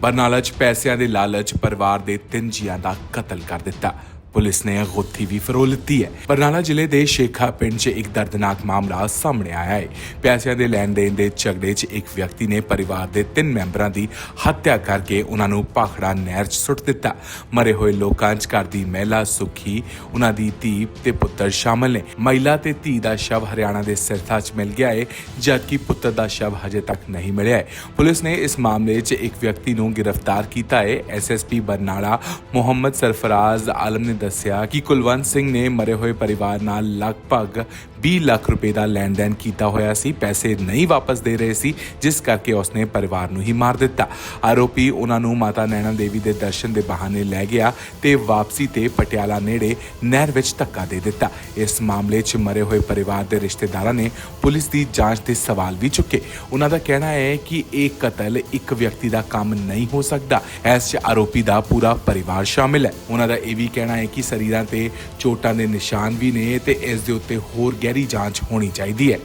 ਬਰਨਾਲਾ 'ਚ ਪੈਸਿਆਂ ਦੇ ਲਾਲਚ ਪਰਿਵਾਰ ਦੇ ਤਿੰਨ ਜੀਆਂ ਦਾ ਕਤਲ ਕਰ ਦਿੱਤਾ। ਪੁਲਿਸ ਨੇ ਅਗੋਥੀ ਵੀ ਫਰੋਲਤੀ ਹੈ। ਬਰਨਾਲਾ ਜ਼ਿਲ੍ਹੇ ਦੇ ਸ਼ੇਖਾ ਪਿੰਡ 'ਚ ਇੱਕ ਦਰਦਨਾਕ ਮਾਮਲਾ ਸਾਹਮਣੇ ਆਇਆ ਹੈ। ਪੈਸਿਆਂ ਦੇ ਲੈਣ ਦੇਣ ਦੇ ਝਗੜੇ 'ਚ ਇੱਕ ਵਿਅਕਤੀ ਨੇ ਪਰਿਵਾਰ ਦੇ ਤਿੰਨ ਮੈਂਬਰਾਂ ਦੀ ਹੱਤਿਆ ਕਰਕੇ ਉਹਨਾਂ ਨੂੰ ਪਾਖੜਾ ਨਹਿਰ 'ਚ ਸੁੱਟ ਦਿੱਤਾ। ਮਰੇ ਹੋਏ ਲੋਕਾਂ 'ਚ ਘਰ ਦੀ ਮਹਿਲਾ, ਸੁਖੀ, ਉਹਨਾਂ ਦੀ ਧੀ ਤੇ ਪੁੱਤਰ ਸ਼ਾਮਲ ਨੇ। ਮਹਿਲਾ ਤੇ ਧੀ ਦਾ ਸ਼ਵ ਹਰਿਆਣਾ ਦੇ ਸਿਰਸਾ 'ਚ ਮਿਲ ਗਿਆ ਹੈ, ਜਦਕਿ ਪੁੱਤਰ ਦਾ ਸ਼ਵ ਹਜੇ ਤੱਕ ਨਹੀਂ ਮਿਲਿਆ ਹੈ। ਪੁਲਿਸ ਨੇ ਇਸ ਮਾਮਲੇ 'ਚ ਇੱਕ ਵਿਅਕਤੀ ਨੂੰ ਗ੍ਰਿਫਤਾਰ ਕੀਤਾ ਹੈ। ਐਸਐਸਪੀ ਬਰਨਾਲਾ ਮੁਹੰਮਦ ਸਰਫਰਾਜ਼ ਆਲਮ ਨੇ ਦੱਸਿਆ ਕਿ ਕੁਲਵੰਤ ਸਿੰਘ ਨੇ ਮਰੇ ਹੋਏ ਪਰਿਵਾਰ ਨਾਲ ਲਗਭਗ 20 ਲੱਖ ਰੁਪਏ ਦਾ ਲੈਣ ਦੇਣ ਕੀਤਾ ਹੋਇਆ ਸੀ, ਪੈਸੇ ਨਹੀਂ ਵਾਪਸ ਦੇ ਰਹੇ ਸੀ, ਜਿਸ ਕਰਕੇ ਉਸਨੇ ਪਰਿਵਾਰ ਨੂੰ ਹੀ ਮਾਰ ਦਿੱਤਾ। ਆਰੋਪੀ ਉਹਨਾਂ ਨੂੰ ਮਾਤਾ ਨੈਣਾ ਦੇਵੀ ਦੇ ਦਰਸ਼ਨ ਦੇ ਬਹਾਨੇ ਲੈ ਗਿਆ ਤੇ ਵਾਪਸੀ ਤੇ ਪਟਿਆਲਾ ਨੇੜੇ ਨਹਿਰ ਵਿੱਚ ਧੱਕਾ ਦੇ ਦਿੱਤਾ। ਇਸ ਮਾਮਲੇ 'ਚ ਮਰੇ ਹੋਏ ਪਰਿਵਾਰ ਦੇ ਰਿਸ਼ਤੇਦਾਰਾਂ ਨੇ ਪੁਲਿਸ ਦੀ ਜਾਂਚ ਦੇ ਸਵਾਲ ਵੀ ਚੁੱਕੇ। ਉਹਨਾਂ ਦਾ ਕਹਿਣਾ ਹੈ ਕਿ ਇਹ ਕਤਲ ਇੱਕ ਵਿਅਕਤੀ ਦਾ ਕੰਮ ਨਹੀਂ ਹੋ ਸਕਦਾ। ਇਸ 'ਚ ਆਰੋਪੀ ਦਾ ਪੂਰਾ ਪਰਿਵਾਰ ਸ਼ਾਮਿਲ ਹੈ। ਉਹਨਾਂ ਦਾ ਇਹ ਵੀ ਕਹਿਣਾ ਹੈ ਕਿ ਸਰੀਰਾਂ ਤੇ ਚੋਟਾਂ ਦੇ ਨਿਸ਼ਾਨ ਵੀ ਨੇ ਤੇ ਇਸ ਦੇ ਉੱਤੇ ਹੋਰ ਗਹਿਰੀ ਜਾਂਚ ਹੋਣੀ ਚਾਹੀਦੀ ਹੈ।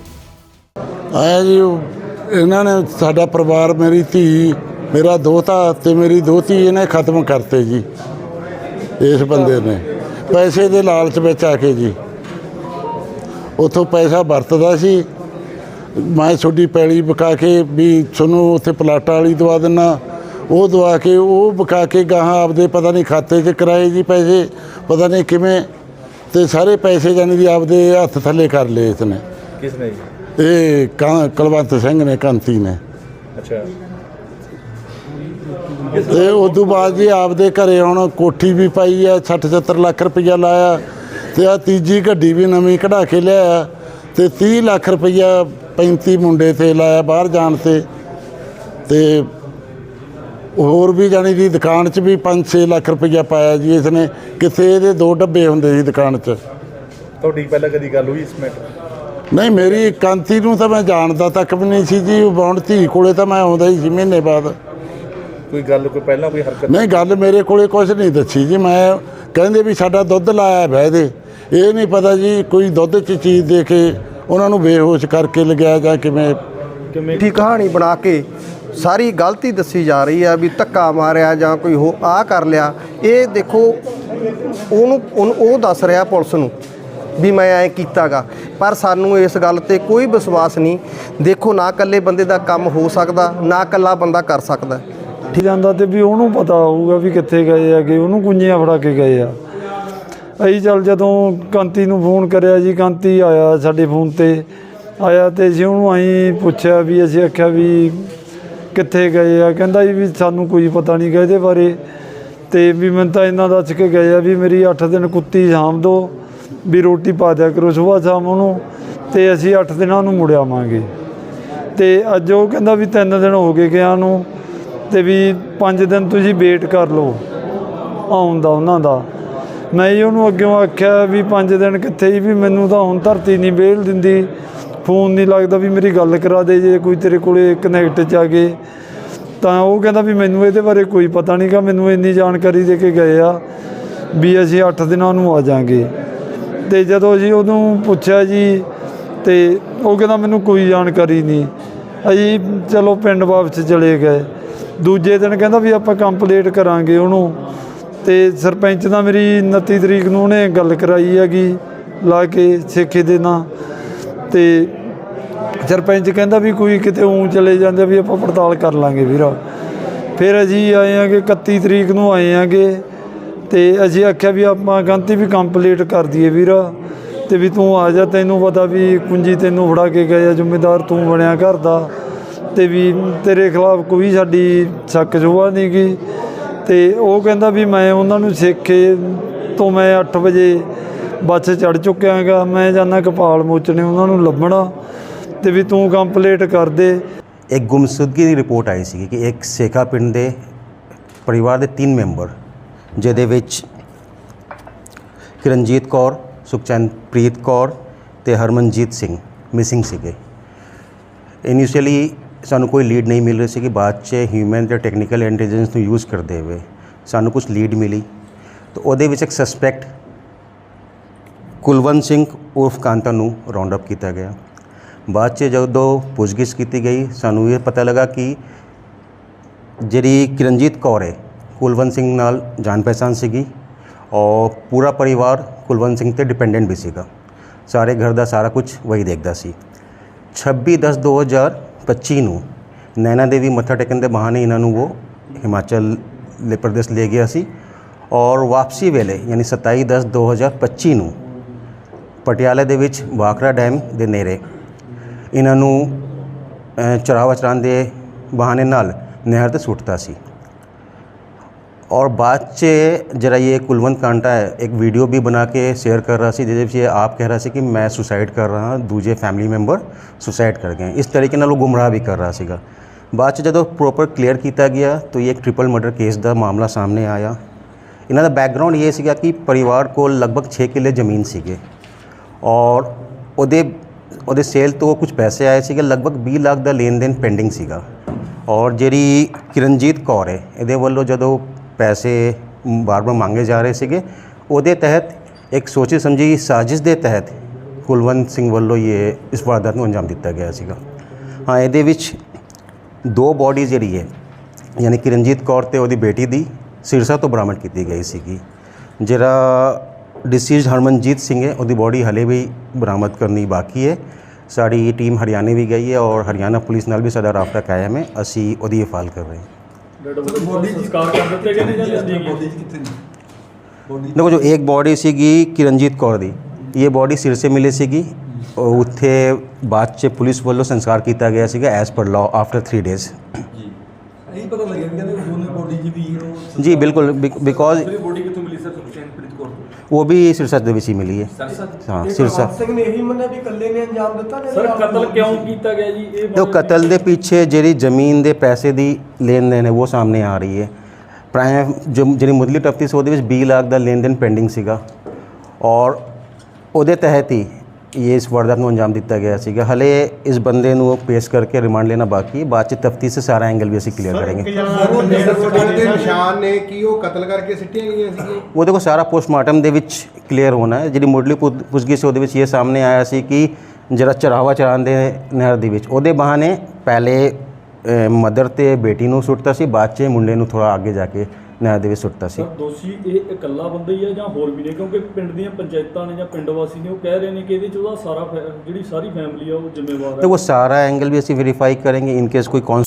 ਆਇਆ ਜੀ, ਉਹ ਇਹਨਾਂ ਨੇ ਸਾਡਾ ਪਰਿਵਾਰ, ਮੇਰੀ ਧੀ, ਮੇਰਾ ਦੋਤਾ ਤੇ ਮੇਰੀ ਦੋਤੀ ਇਹਨੇ ਖਤਮ ਕਰਤੇ ਜੀ, ਇਸ ਬੰਦੇ ਨੇ। ਪੈਸੇ ਦੇ ਲਾਲਚ ਵਿੱਚ ਆ ਕੇ ਜੀ। ਉਥੋਂ ਪੈਸਾ ਵਰਤਦਾ ਸੀ। ਮੈਂ ਛੋਟੀ ਪੈਲੀ ਵਿਕਾ ਕੇ ਵੀ ਤੁਹਾਨੂੰ ਉੱਥੇ ਪਲਾਟਾਂ ਵਾਲੀ ਦਵਾ ਦਿੰਨਾ। ਉਹ ਦਵਾ ਕੇ, ਉਹ ਵਿਕਾ ਕੇ ਗਾਹਾਂ ਆਪਦੇ ਪਤਾ ਨਹੀਂ ਖਾਤੇ 'ਚ ਕਰਾਏ ਜੀ ਪੈਸੇ, ਪਤਾ ਨਹੀਂ ਕਿਵੇਂ। ਤੇ ਸਾਰੇ ਪੈਸੇ ਜਾਨੀ ਦੀ ਆਪਦੇ ਹੱਥ ਥੱਲੇ ਕਰ ਲਏ ਇਸਨੇ। ਕਿਸ ਨੇ ਇਹ ਕਾਂ- ਕੁਲਵੰਤ ਸਿੰਘ ਨੇ ਕੰਤੀ ਨੇ। ਅੱਛਾ। ਤੇ ਉਸ ਤੋਂ ਬਾਅਦ ਜੀ ਆਪਦੇ ਘਰੇ ਹੁਣ ਕੋਠੀ ਵੀ ਪਾਈ ਆ 60 70 ਲੱਖ ਰੁਪਈਆ ਲਾਇਆ। ਤੇ ਆ ਤੀਜੀ ਗੱਡੀ ਵੀ ਨਵੀਂ ਕਢਾ ਕੇ ਲਿਆਇਆ। ਤੇ 30 ਲੱਖ ਰੁਪਈਆ 35 ਮੁੰਡੇ ਤੇ ਲਾਇਆ ਬਾਹਰ ਜਾਣ ਤੇ। ਤੇ ਹੋਰ ਵੀ ਜਾਣੀ ਦੀ ਦੁਕਾਨ 'ਚ ਵੀ 5-6 ਲੱਖ ਰੁਪਈਆ ਪਾਇਆ ਜੀ ਇਸਨੇ ਕਿਥੇ ਇਹਦੇ ਦੋ ਡੱਬੇ ਹੁੰਦੇ ਸੀ ਦੁਕਾਨ 'ਚ। ਤੁਹਾਡੀ ਪਹਿਲਾਂ ਕਦੀ ਗੱਲ ਹੋਈ ਇਸ ਮੈਟਰ ਨਹੀਂ ਮੇਰੀ ਕਾਂਤੀ ਨੂੰ ਤਾਂ ਮੈਂ ਜਾਣਦਾ ਤੱਕ ਵੀ ਨਹੀਂ ਸੀ ਜੀ ਉਹ ਬੌਂਡ ਧੀ ਕੋਲੇ ਤਾਂ ਮੈਂ ਆਉਂਦਾ ਹੀ ਸੀ ਮਹੀਨੇ ਬਾਅਦ। ਕੋਈ ਗੱਲ ਕੋਈ ਪਹਿਲਾਂ ਕੋਈ ਹਰਕਤ? ਨਹੀਂ ਗੱਲ ਮੇਰੇ ਕੋਲੇ ਕੁਝ ਨਹੀਂ ਦੱਸੀ ਜੀ ਮੈਂ ਕਹਿੰਦੇ ਵੀ ਸਾਡਾ ਦੁੱਧ ਲਾਇਆ ਬਹਿ ਦੇ ਇਹ ਨਹੀਂ ਪਤਾ ਜੀ ਕੋਈ ਦੁੱਧ 'ਚ ਚੀਜ਼ ਦੇ ਕੇ ਉਹਨਾਂ ਨੂੰ ਬੇਹੋਸ਼ ਕਰਕੇ ਲਗਾਇਆ ਜਾਂ ਕਿਵੇਂ। ਝੂਠੀ ਕਹਾਣੀ ਬਣਾ ਕੇ ਸਾਰੀ ਗਲਤੀ ਦੱਸੀ ਜਾ ਰਹੀ ਆ ਵੀ ਧੱਕਾ ਮਾਰਿਆ ਜਾਂ ਕੋਈ ਹੋ ਆ ਕਰ ਲਿਆ। ਇਹ ਦੇਖੋ, ਉਹਨੂੰ ਉਹਨੂੰ- ਉਹ ਦੱਸ ਰਿਹਾ ਪੁਲਿਸ ਨੂੰ ਵੀ ਮੈਂ ਐ ਕੀਤਾਗਾ। ਪਰ ਸਾਨੂੰ ਇਸ ਗੱਲ ਤੇ ਕੋਈ ਵਿਸ਼ਵਾਸ ਨਹੀਂ। ਦੇਖੋ, ਨਾ ਇਕੱਲੇ ਬੰਦੇ ਦਾ ਕੰਮ ਹੋ ਸਕਦਾ, ਨਾ ਇਕੱਲਾ ਬੰਦਾ ਕਰ ਸਕਦਾ। ਠੀਕ ਜਾਂਦਾ ਤੇ ਵੀ ਉਹਨੂੰ ਪਤਾ ਹੋਊਗਾ ਵੀ ਕਿੱਥੇ ਗਏ ਆ ਹੈਗੇ ਉਹਨੂੰ ਕੁੰਜੀਆਂ ਫੜਾ ਕੇ ਗਏ ਆ। ਅਸੀਂ ਚੱਲ ਜਦੋਂ ਕਾਂਤੀ ਨੂੰ ਫੋਨ ਕਰਿਆ ਜੀ, ਕਾਂਤੀ ਆਇਆ ਸਾਡੇ ਫੋਨ ਤੇ। ਆਇਆ ਤੇ ਅਸੀਂ ਉਹਨੂੰ ਅਸੀਂ ਪੁੱਛਿਆ ਵੀ, ਅਸੀਂ ਆਖਿਆ ਵੀ ਕਿੱਥੇ ਗਏ ਆ? ਕਹਿੰਦਾ ਜੀ ਵੀ ਸਾਨੂੰ ਕੋਈ ਪਤਾ ਨਹੀਂ ਗਾ ਇਹਦੇ ਬਾਰੇ। ਤੇ ਵੀ ਮੈਨੂੰ ਤਾਂ ਇਹਨਾਂ ਦੱਸ ਕੇ ਗਏ ਆ ਵੀ ਮੇਰੀ 8 ਦਿਨ ਕੁੱਤੀ ਸ਼ਾਮ ਦੋ, ਵੀ ਰੋਟੀ ਪਾ ਦਿਆ ਕਰੋ ਸਵੇਰ ਸ਼ਾਮ ਉਹਨੂੰ, ਤੇ ਅਸੀਂ 8 ਦਿਨਾਂ ਨੂੰ ਮੁੜ ਆਵਾਂਗੇ। ਤੇ ਅੱਜ ਉਹ ਕਹਿੰਦਾ ਵੀ 3 ਦਿਨ ਹੋ ਗਏ ਗਿਆ ਨੂੰ, ਤੇ ਵੀ 5 ਦਿਨ ਤੁਸੀਂ ਵੇਟ ਕਰ ਲਓ ਆਉਣ ਦਾ, ਉਹਨਾਂ ਦਾ। ਮੈਂ ਜੀ ਉਹਨੂੰ ਅੱਗੇ ਆਖਿਆ ਵੀ 5 ਦਿਨ ਕਿੱਥੇ ਜੀ ਵੀ ਮੈਨੂੰ ਤਾਂ ਹੁਣ ਧਰਤੀ ਨਹੀਂ ਵੇਲ ਦਿੰਦੀ। ਫੋਨ ਨਹੀਂ ਲੱਗਦਾ ਵੀ ਮੇਰੀ ਗੱਲ ਕਰਾ ਦੇ ਜੇ ਕੋਈ ਤੇਰੇ ਕੋਲੇ ਕਨੈਕਟ ਚ ਆ ਗਏ। ਤਾਂ ਉਹ ਕਹਿੰਦਾ ਵੀ ਮੈਨੂੰ ਇਹਦੇ ਬਾਰੇ ਕੋਈ ਪਤਾ ਨਹੀਂਗਾ ਮੈਨੂੰ ਇੰਨੀ ਜਾਣਕਾਰੀ ਦੇ ਕੇ ਗਏ ਆ ਵੀ ਅਸੀਂ 8 ਦਿਨਾਂ ਨੂੰ ਆ ਜਾਾਂਗੇ। ਤੇ ਜਦੋਂ ਅਸੀਂ ਉਹਨੂੰ ਪੁੱਛਿਆ ਜੀ ਤੇ ਉਹ ਕਹਿੰਦਾ ਮੈਨੂੰ ਕੋਈ ਜਾਣਕਾਰੀ ਨਹੀਂ। ਅਸੀਂ ਚਲੋ ਪਿੰਡ ਵਾਪਸ ਚਲੇ ਗਏ। ਦੂਜੇ ਦਿਨ ਕਹਿੰਦਾ ਵੀ ਆਪਾਂ ਕੰਪਲੀਟ ਕਰਾਂਗੇ ਉਹਨੂੰ। ਤੇ ਸਰਪੰਚ ਦਾ ਮੇਰੀ 29 ਤਰੀਕ ਨੂੰ ਉਹਨੇ ਗੱਲ ਕਰਾਈ ਹੈਗੀ, ਲਾ ਕੇ ਸੇਖੇ ਦੇ ਨਾਂ। ਤੇ ਸਰਪੰਚ ਕਹਿੰਦਾ ਵੀ ਕੋਈ ਕਿਤੇ ਉਂ ਚਲੇ ਜਾਂਦੇ ਵੀ ਆਪਾਂ ਪੜਤਾਲ ਕਰ ਲਾਂਗੇ ਵੀਰਾ। ਫਿਰ ਅਸੀਂ ਆਏ ਆਂਗੇ 31 ਤਰੀਕ ਨੂੰ ਆਏ ਆਂਗੇ ਤੇ ਅਸੀਂ ਆਖਿਆ ਵੀ ਆਪਾਂ ਗੰਤੀ ਵੀ ਕੰਪਲੀਟ ਕਰ ਦਈਏ ਵੀਰ ਤੇ ਵੀ ਤੂੰ ਆ ਜਾ, ਤੈਨੂੰ ਪਤਾ ਵੀ ਕੁੰਜੀ ਤੈਨੂੰ ਫੜਾ ਕੇ ਗਏ ਆ, ਜ਼ਿੰਮੇਦਾਰ ਤੂੰ ਬਣਿਆ ਘਰ ਦਾ ਤੇ ਵੀ ਤੇਰੇ ਖਿਲਾਫ ਕੋਈ ਸਾਡੀ ਸ਼ੱਕ ਜੁਵਾ ਨਹੀਂ ਗੀ। ਤੇ ਉਹ ਕਹਿੰਦਾ ਵੀ ਮੈਂ ਉਹਨਾਂ ਨੂੰ ਸਿੱਖੇ ਤੋਂ ਮੈਂ 8 ਵਜੇ ਬੱਸ ਚੜ ਚੁੱਕਿਆ ਹੈਗਾ। ਮੈਂ ਜਾਣਾ ਕਪਾਲ ਮੋਚਨੇ ਉਹਨਾਂ ਨੂੰ ਲੱਭਣਾ ਤੇ ਵੀ ਤੂੰ ਕੰਪਲੀਟ ਕਰ ਦੇ। ਇੱਕ ਗੁੰਮਸ਼ੁਦਗੀ ਦੀ ਰਿਪੋਰਟ ਆਈ ਸੀ ਕਿ ਇੱਕ ਸੇਖਾ ਪਿੰਡ ਦੇ ਪਰਿਵਾਰ ਦੇ ਤਿੰਨ ਮੈਂਬਰ, ਜਿਹਦੇ ਵਿੱਚ ਕਿਰਨਜੀਤ ਕੌਰ, ਸੁਖਚੈਨਪ੍ਰੀਤ ਕੌਰ ਤੇ ਹਰਮਨਜੀਤ ਸਿੰਘ ਮਿਸਿੰਗ ਸੀਗੇ। ਇਨੀਸ਼ੀਅਲੀ ਸਾਨੂੰ ਕੋਈ ਲੀਡ ਨਹੀਂ ਮਿਲ ਰਹੀ ਸੀ ਕਿ ਬਾਅਦ 'ਚ ਹਿਊਮਨ ਤੇ ਟੈਕਨੀਕਲ ਇੰਟੈਲੀਜੈਂਸ ਨੂੰ ਯੂਜ਼ ਕਰਦੇ ਹੋਏ ਸਾਨੂੰ ਕੁਝ ਲੀਡ ਮਿਲੀ। ਤਾਂ ਉਹਦੇ ਵਿੱਚ ਇੱਕ ਸਸਪੈਕਟ ਕੁਲਵੰਤ ਸਿੰਘ ਉਰਫ ਕਾਂਤਾ ਨੂੰ ਰਾਉਂਡ ਅਪ ਕੀਤਾ ਗਿਆ। ਬਾਅਦ 'ਚ ਜਦੋਂ ਪੁੱਛਗਿੱਛ ਕੀਤੀ ਗਈ, ਸਾਨੂੰ ਇਹ ਪਤਾ ਲੱਗਾ ਕਿ ਜਿਹੜੀ ਕਿਰਨਜੀਤ ਕੌਰ ਹੈ, ਕੁਲਵੰਤ ਸਿੰਘ ਨਾਲ ਜਾਣ ਪਹਿਚਾਣ ਸੀਗੀ ਔਰ ਪੂਰਾ ਪਰਿਵਾਰ ਕੁਲਵੰਤ ਸਿੰਘ ਤੇ ਡਿਪੈਂਡੈਂਟ ਵੀ ਸੀਗਾ। ਸਾਰੇ ਘਰ ਦਾ ਸਾਰਾ ਕੁਝ ਵਹੀ ਦੇਖਦਾ ਸੀ। 26 10 2025 ਨੂੰ ਨੈਣਾ ਦੇਵੀ ਮੱਥਾ ਟੇਕਣ ਦੇ ਬਹਾਨੇ ਇਹਨਾਂ ਨੂੰ ਉਹ ਹਿਮਾਚਲ ਪ੍ਰਦੇਸ਼ ਲੈ ਗਿਆ ਸੀ ਔਰ ਵਾਪਸੀ ਵੇਲੇ, ਯਾਨੀ 27 10 2025 ਨੂੰ ਪਟਿਆਲੇ ਦੇ ਵਿੱਚ ਵਾਕਰਾ ਡੈਮ ਦੇ ਨੇੜੇ। ਇਹਨਾਂ ਨੂੰ ਅ, ਚਰਾਵਾ ਚਰਾਉਣ ਦੇ ਬਹਾਨੇ ਨਾਲ ਨਹਿਰ ਤੇ ਸੁੱਟਦਾ ਸੀ। ਔਰ ਬਾਅਦ 'ਚ ਜਿਹੜਾ ਇਹ ਕੁਲਵੰਤ ਕਾਂਟਾ ਹੈ ਇੱਕ ਵੀਡੀਓ ਵੀ ਬਣਾ ਕੇ ਸ਼ੇਅਰ ਕਰ ਰਿਹਾ ਸੀ ਜਿਹਦੇ ਵਿੱਚ ਇਹ ਆਪ ਕਹਿ ਰਿਹਾ ਸੀ ਕਿ ਮੈਂ ਸੁਸਾਈਡ ਕਰ ਰਹਾ ਹਾਂ ਦੂਜੇ ਫੈਮਿਲੀ ਮੈਂਬਰ ਸੁਸਾਈਡ ਕਰ ਗਏ। ਇਸ ਤਰੀਕੇ ਨਾਲ ਉਹ ਗੁੰਮਰਾਹ ਵੀ ਕਰ ਰਿਹਾ ਸੀਗਾ। ਬਾਅਦ 'ਚ ਜਦੋਂ ਪ੍ਰੋਪਰ ਕਲੀਅਰ ਕੀਤਾ ਗਿਆ ਤਾਂ ਇਹ ਟ੍ਰਿਪਲ ਮਰਡਰ ਕੇਸ ਦਾ ਮਾਮਲਾ ਸਾਹਮਣੇ ਆਇਆ। ਇਹਨਾਂ ਦਾ ਬੈਕਗ੍ਰਾਉਂਡ ਇਹ ਸੀਗਾ ਕਿ ਪਰਿਵਾਰ ਕੋਲ ਲਗਭਗ 6 ਕਿੱਲੇ ਜ਼ਮੀਨ ਸੀਗੇ। ਔਰ ਉਹਦੇ ਉਹਦੇ ਸੇਲ ਤੋਂ ਕੁਝ ਪੈਸੇ ਆਏ ਸੀਗੇ, ਲਗਭਗ 20 ਲੱਖ ਦਾ ਲੈਣ ਦੇਣ ਪੈਂਡਿੰਗ ਸੀਗਾ। ਔਰ ਜਿਹੜੀ ਕਿਰਨਜੀਤ ਕੌਰ ਹੈ, ਇਹਦੇ ਵੱਲੋਂ ਜਦੋਂ ਪੈਸੇ ਬਾਰ-ਬਾਰ ਮੰਗੇ ਜਾ ਰਹੇ ਸੀਗੇ, ਉਹਦੇ ਤਹਿਤ ਇੱਕ ਸੋਚੀ ਸਮਝੀ ਸਾਜ਼ਿਸ਼ ਦੇ ਤਹਿਤ ਕੁਲਵੰਤ ਸਿੰਘ ਵੱਲੋਂ ਇਹ, ਇਸ ਵਾਰਦਾਤ ਨੂੰ ਅੰਜਾਮ ਦਿੱਤਾ ਗਿਆ ਸੀਗਾ। ਹਾਂ, ਇਹਦੇ ਵਿੱਚ ਦੋ ਬੋਡੀ ਜਿਹੜੀ ਹੈ, ਯਾਨੀ ਕਿਰਨਜੀਤ ਕੌਰ ਤੇ ਉਹਦੀ ਬੇਟੀ ਦੀ ਸਿਰਸਾ ਤੋਂ ਬਰਾਮਦ ਕੀਤੀ ਗਈ ਸੀਗੀ, ਜਿਹੜਾ ਡਿਸੀਜ਼ਡ ਹਰਮਨਜੀਤ ਸਿੰਘ ਹੈ ਉਹਦੀ ਬੋਡੀ ਹਲੇ ਵੀ ਬਰਾਮਦ ਕਰਨੀ ਬਾਕੀ ਹੈ ਸਾਡੀ ਟੀਮ ਹਰਿਆਣੇ ਵੀ ਗਈ ਹੈ ਔਰ ਹਰਿਆਣਾ ਪੁਲਿਸ ਨਾਲ ਵੀ ਸਾਡਾ ਰਾਬਤਾ ਕਾਇਮ ਹੈ ਅਸੀਂ ਉਹਦੀ ਹਿਫਾਲ ਕਰ ਰਹੇ ਹਾਂ ਬੋਡੀ ਸੰਸਕਾਰ ਕਰ ਦਿੱਤੇ ਗਏ ਨੇ ਜਾਂ ਲਿਆਂਦੀ ਗਈ ਦੇਖੋ ਜੋ ਇੱਕ ਬੋਡੀ ਸੀਗੀ ਕਿਰਨਜੀਤ ਕੌਰ ਦੀ ਇਹ ਬੋਡੀ ਸਿਰ ਸੇ ਮਿਲੀ ਸੀਗੀ ਉਹ ਉੱਥੇ ਬਾਅਦ ਚ ਪੁਲਿਸ ਵੱਲੋਂ ਸੰਸਕਾਰ ਕੀਤਾ ਗਿਆ ਸੀਗਾ as per law after 3 days ਇਹ ਪਤਾ ਲੱਗਿਆ ਵੀ ਕਹਿੰਦੇ ਦੋਨੇ ਬੋਡੀ ਜੀ ਵੀ ਉਹ ਜੀ ਬਿਲਕੁਲ ਬਿਕੋਜ਼ ਸਰ ਸੁਖਚੈਨ ਪ੍ਰੀਤ ਕੌਰ ਤੋਂ? ਉਹ ਵੀ ਸਿਰਸਾ ਦੇ ਵਿੱਚ ਹੀ ਮਿਲੀ ਹੈ। ਸਰਸਤ? ਹਾਂ ਸਿਰਸਾ ਸਿੰਘ ਨੇ ਇਹੀ ਮੰਨਿਆ ਵੀ ਇਕੱਲੇ ਨੇ ਅੰਜਾਮ ਦਿੱਤਾ ਨੇ ਸਰ ਕਤਲ ਕਿਉਂ ਕੀਤਾ ਗਿਆ ਜੀ? ਇਹ ਜੋ ਕਤਲ ਦੇ ਪਿੱਛੇ ਜਿਹੜੀ ਜ਼ਮੀਨ ਦੇ ਪੈਸੇ ਦੀ ਲੈਣ ਦੇਣ ਹੈ ਉਹ ਸਾਹਮਣੇ ਆ ਰਹੀ ਹੈ। ਪ੍ਰਾਇਮ ਜੋ ਜਿਹੜੀ ਮੁੱਢਲੀ ਤਫਤੀਸ਼ ਉਹਦੇ ਵਿੱਚ 20 ਲੱਖ ਦਾ ਲੈਣ ਦੇਣ ਪੈਂਡਿੰਗ ਸੀਗਾ। ਔਰ ਉਹਦੇ ਤਹਿਤ ਹੀ ਇਹ ਇਸ ਵਾਰਦਾਤ ਨੂੰ ਅੰਜਾਮ ਦਿੱਤਾ ਗਿਆ ਸੀਗਾ। ਹਲੇ ਇਸ ਬੰਦੇ ਨੂੰ ਪੇਸ਼ ਕਰਕੇ ਰਿਮਾਂਡ ਲੈਣਾ ਬਾਕੀ ਹੈ। ਬਾਅਦ ਚ ਤਫਤੀਸ਼ ਸੇ ਸਾਰਾ ਐਂਗਲ ਵੀ ਅਸੀਂ ਕਲੀਅਰ ਕਰਾਂਗੇ। ਕਤਲ ਦੇ ਨਿਸ਼ਾਨ ਨੇ ਕੀ ਉਹ ਕਤਲ ਕਰਕੇ ਸਿੱਟੀਆਂ ਗਈਆਂ ਸੀਗੀਆਂ। ਉਹਦੇ ਕੋਲ ਸਾਰਾ ਪੋਸਟਮਾਰਟਮ ਦੇ ਵਿੱਚ ਕਲੀਅਰ ਹੋਣਾ ਹੈ। ਜਿਹੜੀ ਮੁੱਢਲੀ ਪੁੱਛ- ਪੁੱਛਗਿੱਛ ਉਹਦੇ ਵਿੱਚ ਇਹ ਸਾਹਮਣੇ ਆਇਆ ਸੀ ਕਿ ਜਿਹੜਾ ਚਰਾਵਾ ਚਰਾਉਂਦੇ ਨਹਿਰ ਦੇ ਵਿੱਚ ਉਹਦੇ ਬਹਾਨੇ ਪਹਿਲੇ ਮਦਰ ਤੇ ਬੇਟੀ ਨੂੰ ਸੁੱਟਤਾ ਸੀ ਬਾਅਦ 'ਚ ਮੁੰਡੇ ਨੂੰ ਥੋੜਾ ਅੱਗੇ ਜਾ ਕੇ ਨਹਿਰ ਦੇ ਵਿੱਚ ਸੁੱਟਤਾ ਸੀ ਸਰ ਦੋਸ਼ੀ ਇਹ ਇਕੱਲਾ ਬੰਦਾ ਹੀ ਹੈ ਜਾਂ ਹੋਰ ਵੀ ਨੇ ਕਿਉਂਕਿ ਪਿੰਡ ਦੀਆਂ ਪੰਚਾਇਤਾਂ ਨੇ ਜਾਂ ਪਿੰਡ ਵਾਸੀ ਨੇ ਉਹ ਕਹਿ ਰਹੇ ਨੇ ਕਿ ਇਹਦੇ ਚ ਉਹਦਾ ਸਾਰਾ ਫੈ- ਜਿਹੜੀ ਸਾਰੀ ਫੈਮਿਲੀ ਆ ਉਹ ਜ਼ਿੰਮੇਵਾਰ तो ਹੈ वो सारा एंगल भी ऐसे वेरीफाई करेंगे इन केस कोई कौन